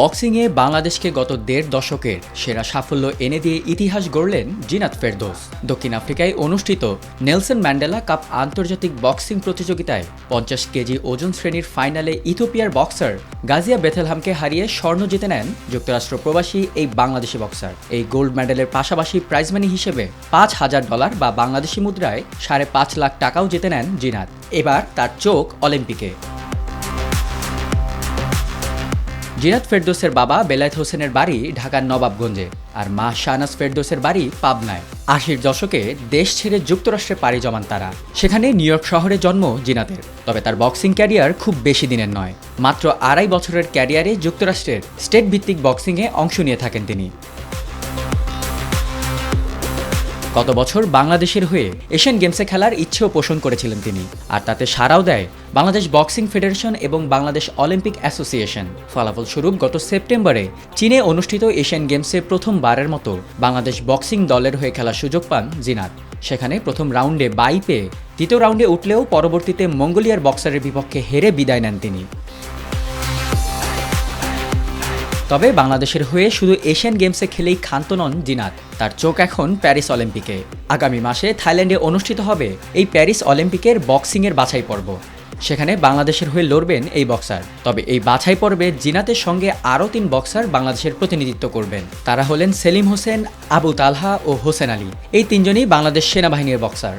বক্সিংয়ে বাংলাদেশকে গত দেড় দশকের সেরা সাফল্য এনে দিয়ে ইতিহাস গড়লেন জিনাত ফেরদোস। দক্ষিণ আফ্রিকায় অনুষ্ঠিত নেলসন ম্যান্ডেলা কাপ আন্তর্জাতিক বক্সিং প্রতিযোগিতায় পঞ্চাশ কেজি ওজন শ্রেণির ফাইনালে ইথোপিয়ার বক্সার গাজিয়া বেথেলহামকে হারিয়ে স্বর্ণ জিতে নেন যুক্তরাষ্ট্র প্রবাসী এই বাংলাদেশি বক্সার। এই গোল্ড মেডেলের পাশাপাশি প্রাইজ মানি হিসেবে পাঁচ হাজার ডলার বা বাংলাদেশি মুদ্রায় সাড়ে পাঁচ লাখ টাকাও জিতে নেন জিনাত। এবার তার চোখ অলিম্পিকে। জিনাত ফেরদোসের বাবা বেলায়েত হোসেনের বাড়ি ঢাকার নবাবগঞ্জে আর মা শাহনাজ ফেরদোসের বাড়ি পাবনায়। আশির দশকে দেশ ছেড়ে যুক্তরাষ্ট্রে পাড়ি জমান তারা। সেখানে নিউ ইয়র্ক শহরে জন্ম জিনাতের। তবে তার বক্সিং ক্যারিয়ার খুব বেশি দিনের নয়। মাত্র আড়াই বছরের ক্যারিয়ারে যুক্তরাষ্ট্রের স্টেট ভিত্তিক বক্সিংয়ে অংশ নিয়ে থাকেন তিনি। গত বছর বাংলাদেশের হয়ে এশিয়ান গেমসে খেলার ইচ্ছেও পোষণ করেছিলেন তিনি। আর তাতে সাড়াও দেয় বাংলাদেশ বক্সিং ফেডারেশন এবং বাংলাদেশ অলিম্পিক অ্যাসোসিয়েশন। ফলাফল স্বরূপ গত সেপ্টেম্বরে চীনে অনুষ্ঠিত এশিয়ান গেমসে প্রথমবারের মতো বাংলাদেশ বক্সিং দলের হয়ে খেলার সুযোগ পান জিনাত। সেখানে প্রথম রাউন্ডে বাই পেয়ে দ্বিতীয় রাউন্ডে উঠলেও পরবর্তীতে মঙ্গোলিয়ার বক্সারের বিপক্ষে হেরে বিদায় নেন তিনি। তবে বাংলাদেশের হয়ে শুধু এশিয়ান গেমসে খেলেই ক্ষান্ত নন জিনাত। তার চোখ এখন প্যারিস অলিম্পিকে। আগামী মাসে থাইল্যান্ডে অনুষ্ঠিত হবে এই প্যারিস অলিম্পিকের বক্সিংয়ের বাছাই পর্ব সেখানে বাংলাদেশের হয়ে লড়বেন এই বক্সার। তবে এই বাছাই পর্বে জিনাতের সঙ্গে আরও তিন বক্সার বাংলাদেশের প্রতিনিধিত্ব করবেন। তারা হলেন সেলিম হোসেন, আবু তালহা ও হোসেন আলী। এই তিনজনই বাংলাদেশ সেনাবাহিনীর বক্সার।